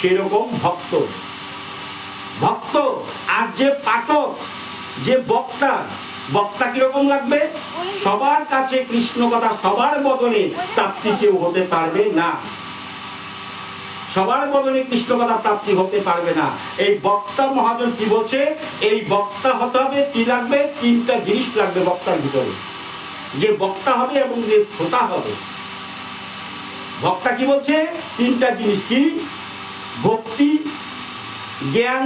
সেরকম ভক্ত। ভক্ত আর যে পাঠক, যে বক্তা বক্তা কীরকম লাগবে? সবার কাছে কৃষ্ণ কথা সবার বদনে প্রাপ্তি কেউ হতে পারবে না। সবার বদনে কৃষ্ণ কথা প্রাপ্তি হতে পারবে না। এই বক্তা মহাজন কি বলছে? এই বক্তা হতে হবে কি লাগবে? তিনটা জিনিস লাগবে বক্তার ভিতরে। যে বক্তা হবে এবং যে শ্রোতা হবে। বক্তা কি বলছে? তিনটা জিনিস কি? ভক্তি, জ্ঞান,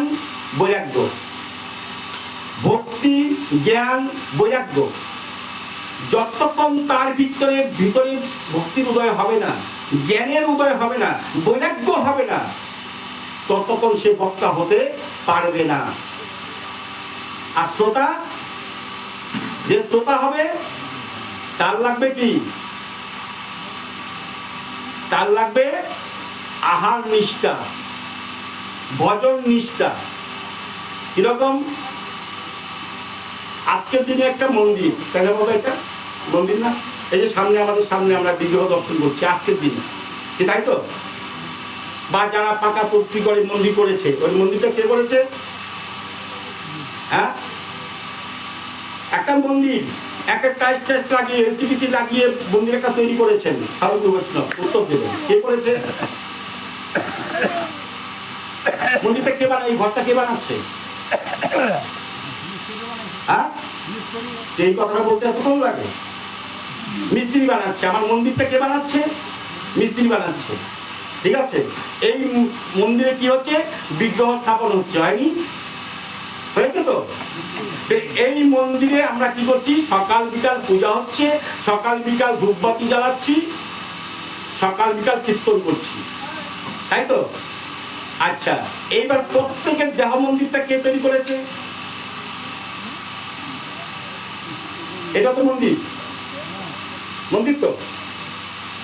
বৈরাগ্য। ভক্তি, জ্ঞান, বৈরাগ্য। যতক্ষণ তার ভিতরে ভিতরে ভক্তির উদয় হবে না, জ্ঞানের উদয় হবে না, বৈরাগ্য হবে না, ততক্ষণ সে বক্তা হতে পারবে না। আর শ্রোতা, যে শ্রোতা হবে, তার লাগবে কি? তার লাগবে আহার নিষ্ঠা। ভজন নিষ্ঠা। কীরকম? আজকের দিনে একটা মন্দির। কেন বাবা এটা মন্দির না? এই যে সামনে আমাদের সামনে আমরা বিগ্রহ দর্শন করছি আজকের দিনে। কি তাই তো? বা যারা পাকা পত্রি করে মন্দির করেছে, ওই মন্দিরটা কে করেছে? হ্যাঁ? একটা মন্দির একটা টাইস টাইস লাগিয়ে, এসিপিসি লাগিয়ে মন্দির একটা তৈরি করেছেন সাধু বৈষ্ণব, উত্তর দেবেন কে করেছে? মন্দিরটা কে বানায় এই ঘরটা কে বানাচ্ছে? হ্যাঁ? এই কথাটা বলতে এত কম লাগে? মিস্ত্রি বানাচ্ছে। আমার মন্দিরটা কে বানাচ্ছে? মিস্ত্রি বানাচ্ছে। ঠিক আছে? এই মন্দিরে কি হচ্ছে? বিগ্রহ স্থাপন হচ্ছে। হয়নি? হয়েছে তো এই মন্দিরে আমরা কি করছি? সকাল বিকাল পূজা হচ্ছে। সকাল বিকাল ধূপবাতি জ্বালাচ্ছি। সকাল বিকাল কীর্তন করছি। তাই তো? আচ্ছা এইবার প্রত্যেকের দেহ মন্দিরটা কে তৈরি করেছে? এটা তো মন্দির। মন্দির তো।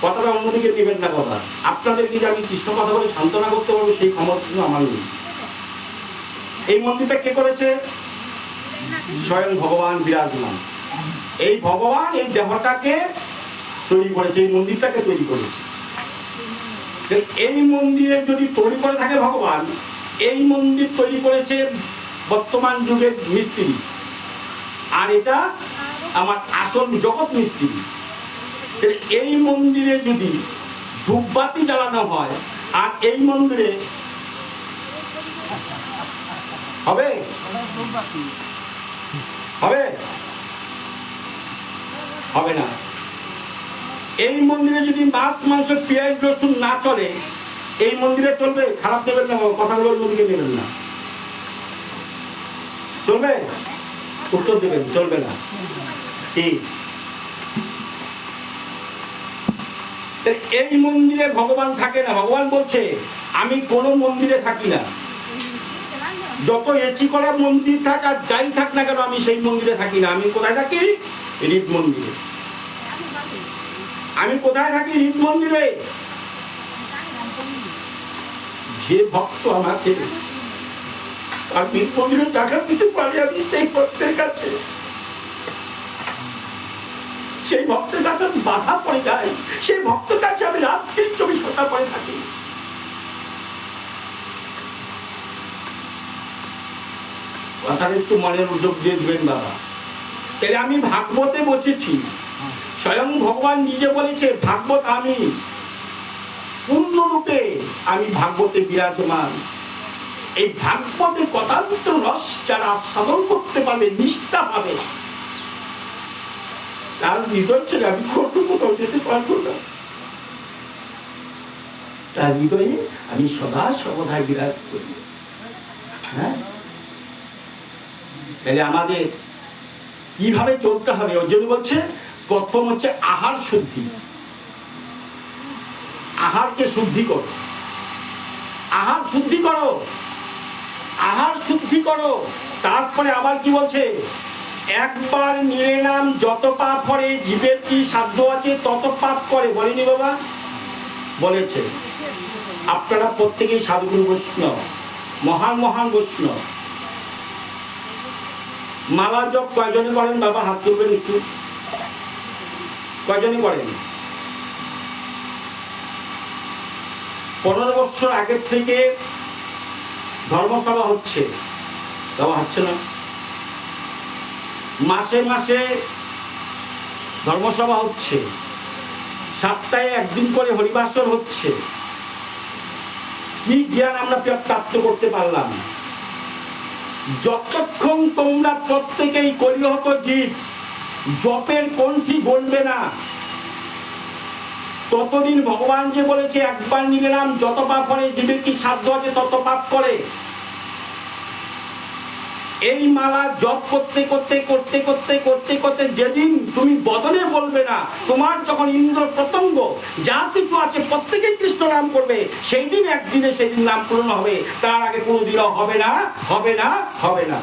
কথাটা অন্যদিকে নেবেন না কথা। আপনাদেরকে যে আমি কৃষ্ণ কথা বলে সান্ত্বনা করতে পারব সেই ক্ষমতা কিন্তু আমার নেই। এই মন্দিরটা কে করেছে? স্বয়ং ভগবান বিরাজমান। এই ভগবান এই দেহটাকে তৈরি করেছে, এই মন্দিরটাকে তৈরি করেছে। এই মন্দিরে যদি তৈরি করে থাকে ভগবান, এই মন্দির তৈরি করেছে বর্তমান যুগের মিস্ত্রি। আর এটা আমার আসল জগৎ মিস্ত্রি। এই মন্দিরে যদি ধূপবাতি জ্বালানো হয়, আর এই মন্দিরে হবে? হবে? হবে না। এই মন্দিরে যদি মাছ, মাংস, পেঁয়াজ, রসুন না চলে, এই মন্দিরে চলবে? খারাপ দেবেন না, কথাগুলো অন্যদিকে নেবেন না। চলবে? উত্তর দেবেন, চলবে না। এই মন্দিরে ভগবান থাকে না। ভগবান বলছে, আমি কোন মন্দিরে থাকি না। যত এচি করা মন্দির থাক আর যাই থাক না কেন, আমি সেই মন্দিরে থাকি না। আমি কোথায় থাকি? হৃদ মন্দিরে আমি কোথায় থাকি? হৃদ মন্দিরে যে ভক্ত আমাকে আর মন্দিরে টাকা দিতে পারি, আমি সেই ভক্তের কাছে। সেই ভক্তের কাছে আমি বাধা পড়ে যাই। সেই ভক্তের কাছে আমি রাত্রি চব্বিশ ঘণ্টা থাকি। কথাটা একটু মনের উদ্যোগ দিয়ে দেবেন বাবা। তাহলে আমি ভাগবতে বসেছি। স্বয়ং ভগবান নিজে বলেছে, ভাগবত আমি। পূর্ণরূপে আমি ভাগবতে বিরাজমান। এই ভাগবতের কথান্ত রস যারা সাধন করতে পারবে, নিষ্ঠা পাবে। তার হৃদয় ছেড়ে আমি কোথাও যেতে পারব না। তার হৃদয়ে আমি সদা সর্বদাই বিরাজ করি। হ্যাঁ? তাহলে আমাদের কীভাবে চলতে হবে? ওর জন্য বলছে প্রথম হচ্ছে আহার শুদ্ধি। আহারকে শুদ্ধি করো। আহার শুদ্ধি করো। আহার শুদ্ধি করো। তারপরে আবার কি বলছে? একবার নিয়ে নাম যত পাপ করে, জীবের কি সাধ্য আছে তত পাপ করে। বলেনি বাবা। বলেছে। আপনারা প্রত্যেকেই সাধুগুরু বৈষ্ণব। মহান মহান বৈষ্ণব। মালা জপ কয়জনে করেন? বাবা, হাত তুলবেন একটু। কয়জনে করেন? পনেরো বছর আগের থেকে ধর্মসভা হচ্ছে। দেওয়া হচ্ছে না। মাসে মাসে ধর্মসভা হচ্ছে। সপ্তাহে একদিন করে হরিবাসর হচ্ছে। কি জ্ঞান আমরা প্রাপ্ত করতে পারলাম? যতক্ষণ তোমরা প্রত্যেকেই কলিহত জীব জপের কণ্ঠি গণবে না। ততদিন ভগবান যে বলেছে, একবার নিলে নাম যত পাপ করে, জীবের কি সাধ্য আছে, তত পাপ করে। এই মালা জপ করতে করতে করতে করতে করতে করতে যেদিন তুমি বদলে বলবে না, তোমার যখন ইন্দ্র প্রতঙ্গ যা কিছু আছে, প্রত্যেকেই কৃষ্ণ নাম করবে সেই দিন একদিনে সেই দিন নাম পূরণ হবে। তার আগে কোনোদিনও হবে না হবে না হবে না।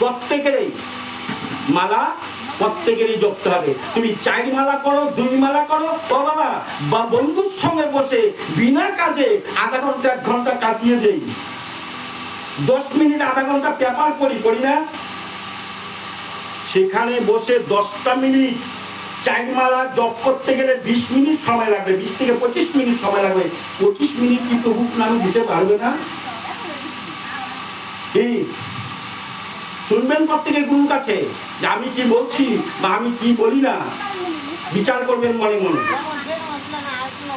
প্রত্যেকেরই মালা, প্রত্যেকেরই জপতে হবে। তুমি চার মালা করো, দুই মালা করো, ও বাবা, বা বন্ধুর সঙ্গে বসে বিনা কাজে আধা ঘণ্টা, এক ঘণ্টা কাটিয়ে দেই। দশ মিনিট, আধা ঘণ্টা পেপার করি করি না? সেখানে বসে দশটা মিনিট চার মালা জপ করতে গেলে বিশ মিনিট সময় লাগবে, বিশ থেকে পঁচিশ মিনিট সময় লাগবে। পঁচিশ মিনিট কি প্রভু নাম দিতে পারবে না? শুনবেন প্রত্যেকের গুরুর কাছে যে আমি কি বলছি বা আমি কি বলি না? বিচার করবেন মনে মনে।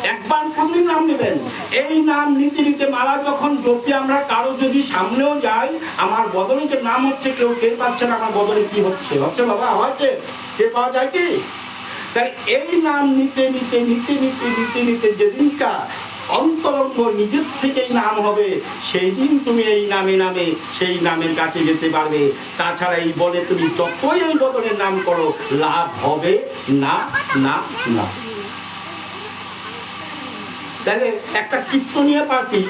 একবার কোনদিন নাম নেবেন। এই নাম নিতে নিতে মালা যখন জপি আমরা কারও যদি সামনেও যাই, আমার বদলে যে নাম হচ্ছে, কেউ টের পাচ্ছে না আমার বদলে কি হচ্ছে। হচ্ছে বাবা হচ্ছে টের পাওয়া যায় কি? তাই এই নাম নিতে নিতে নিতে নিতে নিতে নিতে যেদিনকা অন্তরঙ্গ নিজের থেকেই নাম হবে। সেই দিন তুমি এই নামে নামে সেই নামের কাছে যেতে পারবে। তাছাড়া এই বলে তুমি যতই এই বদলের নাম করো, লাভ হবে না না না। তাহলে একটা কীর্তনীয় পার্টি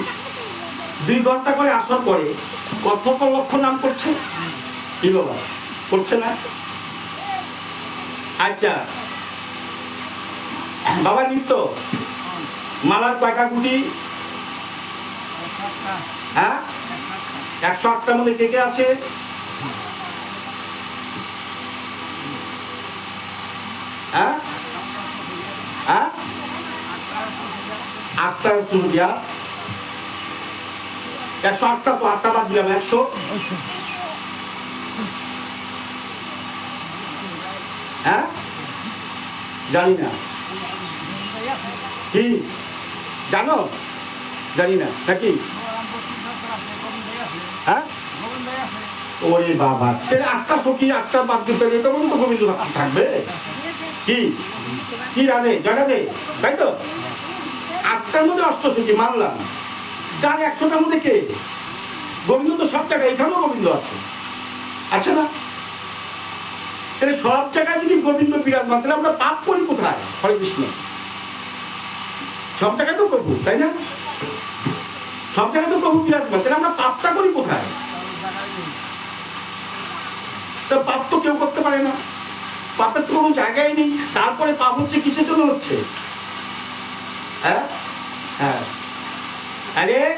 দুই ঘণ্টা করে আসর করে কত লক্ষ নাম করছে? কি বাবা? করছে না? আচ্ছা। বাবা, নিত্য। মালার গুটি? হ্যাঁ? একশো আটটার মধ্যে কে কে আছে? হ্যাঁ? হ্যাঁ? দিয়া একশো আটটা বাদ একশো। হ্যাঁ? জানি না। কি? জানো? জানি না, নাকি? হ্যাঁ? ওরে বাবা, তাহলে আটটা সখী, আটটা বাদ দিতে এটা পর্যন্ত গোবিন্দ থাকবে। কি? কি রাধে জানাবে তাই তো? আটটার মধ্যে অষ্টসখী মানলাম। তার একশোটার মধ্যে কে? গোবিন্দ তো সব জায়গায়, এখানেও গোবিন্দ আছে। আছে না? তাহলে সব জায়গায় যদি গোবিন্দ বিরাজমান, তাহলে আমরা পাপ করি কোথায়? হরে কৃষ্ণ। সব জায়গায় তো প্রভু, তাই না? সব জায়গায় তো প্রভু বিরাজমান তাহলে আমরা পাপটা করি কোথায়? তো পাপ তো কেউ করতে পারে না। পাপের তো কোনো জায়গায় নেই। তারপরে পাপ হচ্ছে কিসের জন্য হচ্ছে? হ্যাঁ? হ্যাঁ। আরে,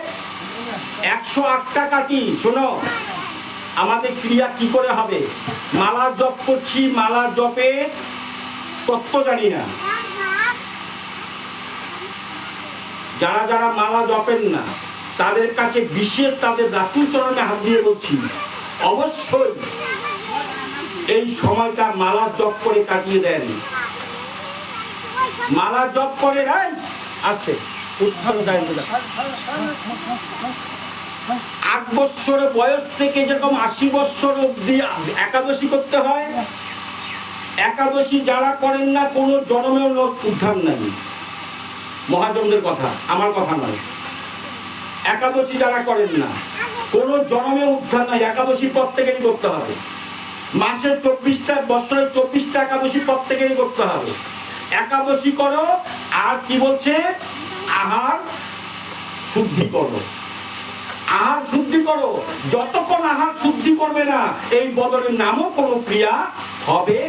একশো আটটা শোনো, আমাদের ক্রিয়া কি করে হবে? মালা জপ করছি, মালা জপে তত্ত্ব জানি না। যারা যারা মালা জপেন না, তাদের কাছে বিশেষ তাদের রাতুল চরণে হাত দিয়ে বলছি, অবশ্যই এই সময়টা মালা জপ করে কাটিয়ে দেন। মালা জপ করে রাই আসতে, উত্থান আট বছর বয়স থেকে যেরকম আশি বছর অব্দি একাদশী করতে হয়, একাদশী যারা করেন না, কোনো জন্মেও লোক উদ্ধার নাই। মহাজনদের কথা, আমার কথা নয়। একাদশী যারা করেন না, কোনো জন্মে উদ্ধার নাই একাদশী প্রত্যেকেরই করতে হবে। মাসের চব্বিশটা, বছরে চব্বিশটা একাদশী প্রত্যেকেরই করতে হবে। একাদশী করো, আর কি বলছে? আহার শুদ্ধি করো। আহার শুদ্ধি করো। যতক্ষণ আহার শুদ্ধি করবে না, এই বদলের নামও কোনো ক্রিয়া হবে